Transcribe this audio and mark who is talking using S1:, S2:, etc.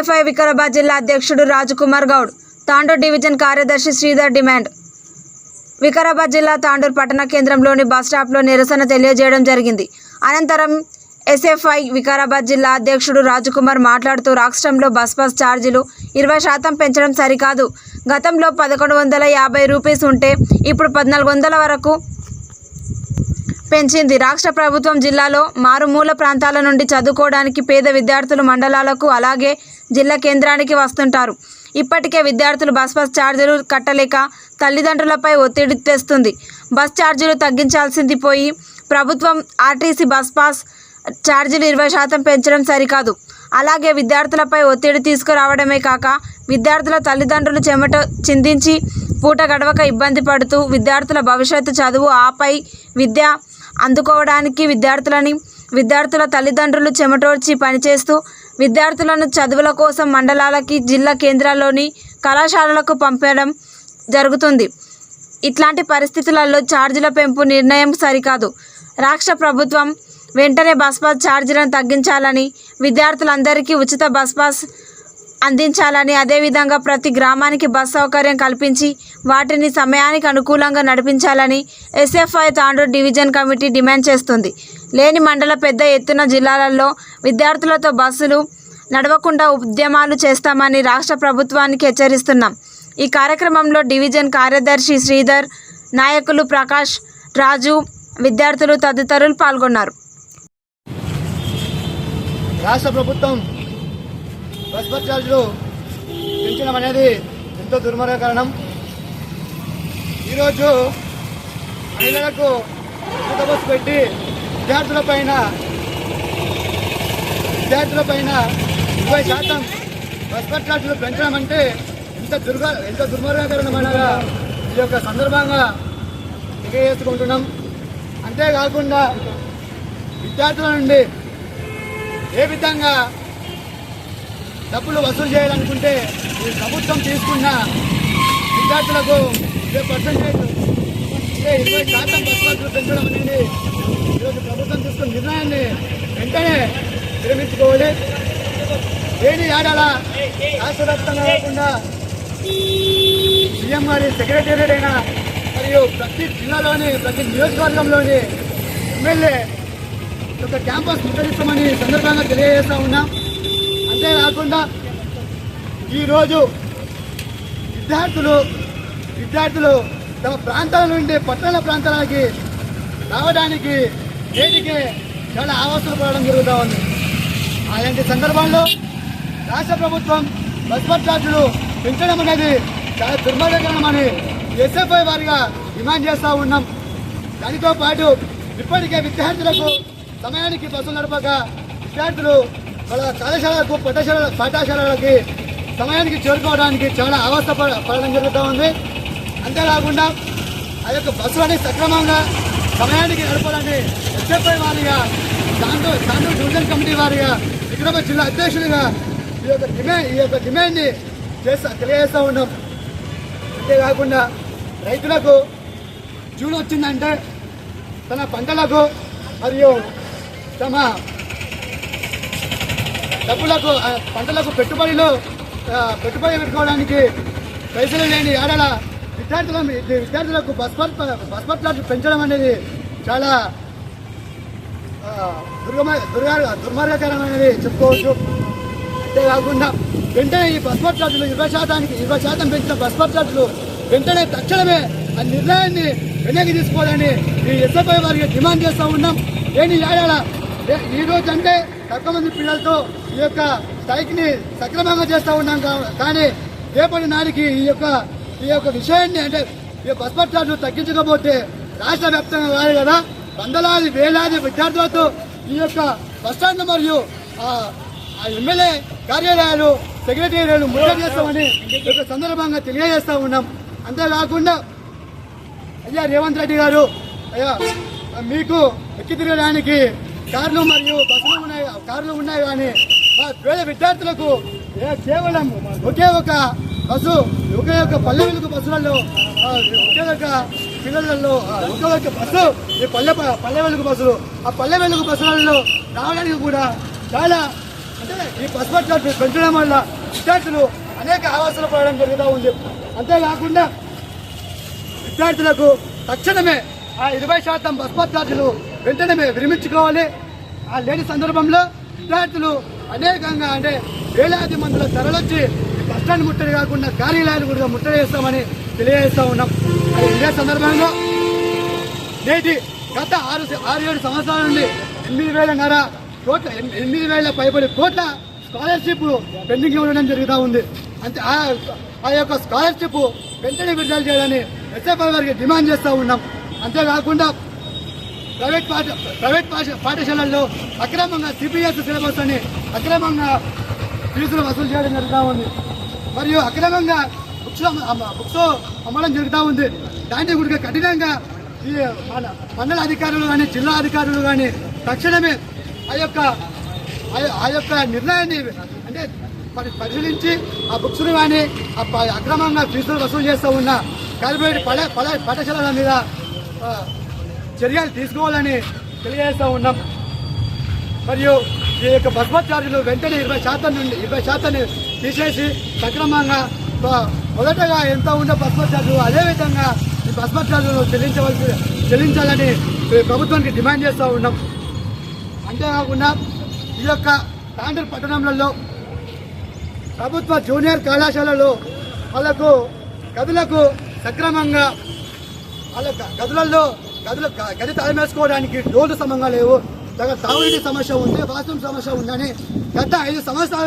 S1: SFI Vikarabad జిల్లా అధ్యక్షుడు Rajkumar Goud Tandur division కార్యదర్శి శ్రీధర్ డిమాండ్. వికారాబాద్ జిల్లా తాండూర్ పట్టణ కేంద్రంలోని బస్ స్టాప్లో నిరసన తెలియజేయడం జరిగింది. అనంతరం ఎస్ఎఫ్ఐ వికారాబాద్ జిల్లా అధ్యక్షుడు రాజకుమార్ మాట్లాడుతూ రాష్ట్రంలో బస్ పాస్ ఛార్జీలు ఇరవై శాతం పెంచడం సరికాదు. గతంలో పదకొండు వందల యాభై రూపీస్ ఉంటే ఇప్పుడు పద్నాలుగు వందల వరకు పెంచింది. రాష్ట్ర ప్రభుత్వం జిల్లాలో మారుమూల ప్రాంతాల నుండి చదువుకోవడానికి పేద విద్యార్థులు మండలాలకు అలాగే జిల్లా కేంద్రానికి వస్తుంటారు. ఇప్పటికే విద్యార్థులు బస్ పాస్ ఛార్జీలు కట్టలేక తల్లిదండ్రులపై ఒత్తిడి తెస్తుంది. బస్ ఛార్జీలు తగ్గించాల్సింది పోయి ప్రభుత్వం ఆర్టీసీ బస్ పాస్ ఛార్జీలు ఇరవై శాతం పెంచడం సరికాదు. అలాగే విద్యార్థులపై ఒత్తిడి తీసుకురావడమే కాక విద్యార్థుల తల్లిదండ్రులు చెమట చిందించి పూట గడవక ఇబ్బంది పడుతూ విద్యార్థుల భవిష్యత్తు చదువు ఆపై విద్య అందుకోవడానికి విద్యార్థులని విద్యార్థుల తల్లిదండ్రులు చెమటోడ్చి పనిచేస్తూ విద్యార్థులను చదువుల కోసం మండలాలకి జిల్లా కేంద్రాల్లోని కళాశాలలకు పంపడం జరుగుతుంది. ఇట్లాంటి పరిస్థితులలో ఛార్జీల పెంపు నిర్ణయం సరికాదు. రాష్ట్ర ప్రభుత్వం వెంటనే బస్ పాస్ ఛార్జీలను తగ్గించాలని విద్యార్థులందరికీ ఉచిత బస్ పాస్ అందించాలని అదేవిధంగా ప్రతి గ్రామానికి బస్ సౌకర్యం కల్పించి వాటిని సమయానికి అనుకూలంగా నడిపించాలని SFI Tandur division committee demand చేస్తుంది. లేని మండల పెద్ద ఎత్తున జిల్లాలలో విద్యార్థులతో బస్సులు నడవకుండా ఉద్యమాలు చేస్తామని రాష్ట్ర ప్రభుత్వానికి హెచ్చరిస్తున్నాం. ఈ కార్యక్రమంలో డివిజన్ కార్యదర్శి శ్రీధర్ నాయకులు ప్రకాష్ రాజు విద్యార్థులు తదితరులు పాల్గొన్నారు.
S2: రాష్ట్ర ప్రభుత్వం బస్ బస్ ఛార్జీలు పెంచడం అనేది ఎంతో దుర్మార్గకరణం. ఈరోజు మహిళలకు ఉచిత బస్సు పెట్టి విద్యార్థుల పైన విద్యార్థుల పైన ఇరవై శాతం బస్ ఛార్జీలు పెంచడం అంటే దుర్గ ఎంత దుర్మార్గకరణమైనగా ఈ యొక్క సందర్భంగా తెలియజేసుకుంటున్నాం. అంతేకాకుండా విద్యార్థుల నుండి ఏ విధంగా డబ్బులు వసూలు చేయాలనుకుంటే ఈ ప్రభుత్వం తీసుకున్న విద్యార్థులకు ఇరవై పర్సెంటేజ్ ఇరవై శాతం బస్ పెంచడం అనేది ప్రభుత్వం తీసుకున్న నిర్ణయాన్ని వెంటనే విరమించుకోవాలి. ఏది ఆడాలా? రాష్ట్ర వ్యాప్తంగా కాకుండా సీఎం గారి సెక్రటేరియట్ అయినా మరియు ప్రతి జిల్లాలోని ప్రతి నియోజకవర్గంలోని ఎమ్మెల్యే ఒక క్యాంపస్ ముట్టడిస్తామని సందర్భంగా తెలియజేస్తా ఉన్నాం. అంతేకాకుండా ఈరోజు విద్యార్థులు విద్యార్థులు తమ ప్రాంతాల నుండి పట్టణ ప్రాంతాలకి రావడానికి నేటికి చాలా ఆవాసన పడడం జరుగుతూ ఉంది. అలాంటి సందర్భంలో రాష్ట్ర ప్రభుత్వం బస్పర్ బస్ ఛార్జీలు పెంచడం అనేది చాలా దుర్మార్గకరమని ఎస్ఎఫ్ఐ వారిగా డిమాండ్ చేస్తూ ఉన్నాం. దానితో పాటు ఇప్పటికే విద్యార్థులకు సమయానికి బస్సులు నడపక విద్యార్థులు వాళ్ళ కళాశాలకు పాఠశాల పాఠశాలలకి సమయానికి చేరుకోవడానికి చాలా అవస్థ పడ- పడడం జరుగుతూ ఉంది. అంతేకాకుండా ఆ యొక్క బస్సులని సక్రమంగా సమయానికి నడపాలని ఎస్ఎఫ్ఐ వారిగా దాంతో దాంతో డివిజన్ కమిటీ వారిగా విక్రమ జిల్లా అధ్యక్షుడిగా ఈ యొక్క డిమాండ్ ఈ యొక్క డిమాండ్ని చేస్తా తెలియజేస్తూ ఉన్నాం. అంతేకాకుండా రైతులకు జూన్ వచ్చిందంటే తన పంటలకు మరియు తమ డబ్బులకు పంటలకు పెట్టుబడులు పెట్టుబడి పెట్టుకోవడానికి పైసలు లేని ఆడల విద్యార్థుల విద్యార్థులకు బస్ బస్ పెంచడం అనేది చాలా దుర్గమ దుర్గా దుర్మార్గకరమైనది చెప్పుకోవచ్చు. అంతేకాకుండా వెంటనే ఈ బస్పర్ ఛార్జీలు ఇరవై శాతానికి ఇరవై శాతం పెంచిన బస్పర్ ఛార్జీలు వెంటనే తక్షణమే ఆ నిర్ణయాన్ని వెనక్కి తీసుకోవాలని ఈ ఎస్ఎఫ్ఐ వారికి డిమాండ్ చేస్తూ ఉన్నాం. లేని ఏడాడ ఈ రోజు అంటే తక్కువ మంది పిల్లలతో ఈ యొక్క స్ట్రైక్ని సక్రమంగా చేస్తూ ఉన్నాం కానీ రేపటి నాటికి ఈ యొక్క ఈ యొక్క విషయాన్ని అంటే ఈ బస్పర్ ఛార్జీలు తగ్గించకపోతే రాష్ట్ర వ్యాప్తంగా కాదు కదా. వందలాది వేలాది విద్యార్థులతో ఈ యొక్క బస్టాండ్ మరియు ఎమ్మెల్యే కార్యాలయాలు సెక్రటేరియలు ముట్టడి చేస్తామని ఒక సందర్భంగా తెలియజేస్తా ఉన్నాం. అంతేకాకుండా అయ్యా రేవంత్ రెడ్డి గారు అయ్యా మీకు ఎక్కి తిరగడానికి కార్లు మరియు బస్సులు ఉన్నాయి కార్లు ఉన్నాయి కానీ మా పేద విద్యార్థులకు కేవలం ఒకే ఒక బస్సు ఒకే ఒక పల్లెలకు బస్సులలో ఒకే ఒక పిల్లలలో ఆ, ఒక బస్సు ఈ పల్లె పల్లె వెలుగు బస్సులు. ఆ పల్లె వెలుగు బస్సులలో రావడానికి కూడా చాలా అంటే ఈ బస్ బస్ పెంచడం వల్ల విద్యార్థులు అనేక ఆవాసాలు పడడం జరుగుతూ ఉంది. అంతేకాకుండా విద్యార్థులకు తక్షణమే ఆ ఇరవై శాతం బస్ పాస్ ఛార్జీలు వెంటనే విరమించుకోవాలి. ఆ లేని సందర్భంలో విద్యార్థులు అనేకంగా అంటే వేలాది మందిలో తరలొచ్చి వచ్చి బస్ స్టాండ్ ముట్టడి కాకుండా కార్యాలయాలు కూడా ముట్టడి చేస్తామని తెలియజేస్తా ఉన్నాం. అది ఇదే సందర్భంలో నేటి గత ఆరు ఆరు ఏడు సంవత్సరాల నుండి ఎనిమిది వేలన్నర కోట్ల ఎనిమిది వేల పైబడి కోట్ల స్కాలర్షిప్ పెండింగ్ ఉండడం జరుగుతూ ఉంది. అంతే ఆ ఆ యొక్క స్కాలర్షిప్ వెంటనే విడుదల చేయాలని ఎస్ఎఫ్ఐ వారికి డిమాండ్ చేస్తూ ఉన్నాం. అంతేకాకుండా ప్రైవేట్ పాఠ ప్రైవేట్ పాఠ పాఠశాలల్లో అక్రమంగా సిపిఎస్ సిలబస్ అని అక్రమంగా ఫీజులు వసూలు చేయడం జరుగుతూ ఉంది. మరియు అక్రమంగా బుక్స్ అమ్మ- బుక్స్ అమ్మడం జరుగుతూ ఉంది. దాన్ని కూడా కఠినంగా ఈ మన మండల అధికారులు కానీ జిల్లా అధికారులు కానీ తక్షణమే ఆ యొక్క ఆ- ఆ యొక్క నిర్ణయాన్ని అంటే పరిశీలించి ఆ బుక్స్ను కానీ ఆ అక్రమంగా ఫీజులు వసూలు చేస్తూ ఉన్న కార్పొరేట్ పడ పడ- పాఠశాలల మీద చర్యలు తీసుకోవాలని తెలియజేస్తూ ఉన్నాం. మరియు ఈ యొక్క బస్ బస్ ఛార్జీలు వెంటనే ఇరవై శాతం నుండి ఇరవై శాతాన్ని తీసేసి సక్రమంగా మొదటగా ఎంత ఉండే బస్ ఛార్జీలు అదేవిధంగా ఈ బస్ ఛార్జీలు చెల్లించవలసి చెల్లించాలని ప్రభుత్వానికి డిమాండ్ చేస్తూ ఉన్నాం. అంతేకాకుండా ఈ యొక్క తాండూరు పట్టణంలో ప్రభుత్వ జూనియర్ కళాశాలలో వాళ్ళకు గదులకు సక్రమంగా వాళ్ళ గదులలో గదులు గది తలమేసుకోవడానికి డోర్లు సమంగా లేవు. దగ్గర తాగునీటి సమస్య ఉంది వాస్తవం సమస్య ఉందని గత ఐదు సంవత్సరాల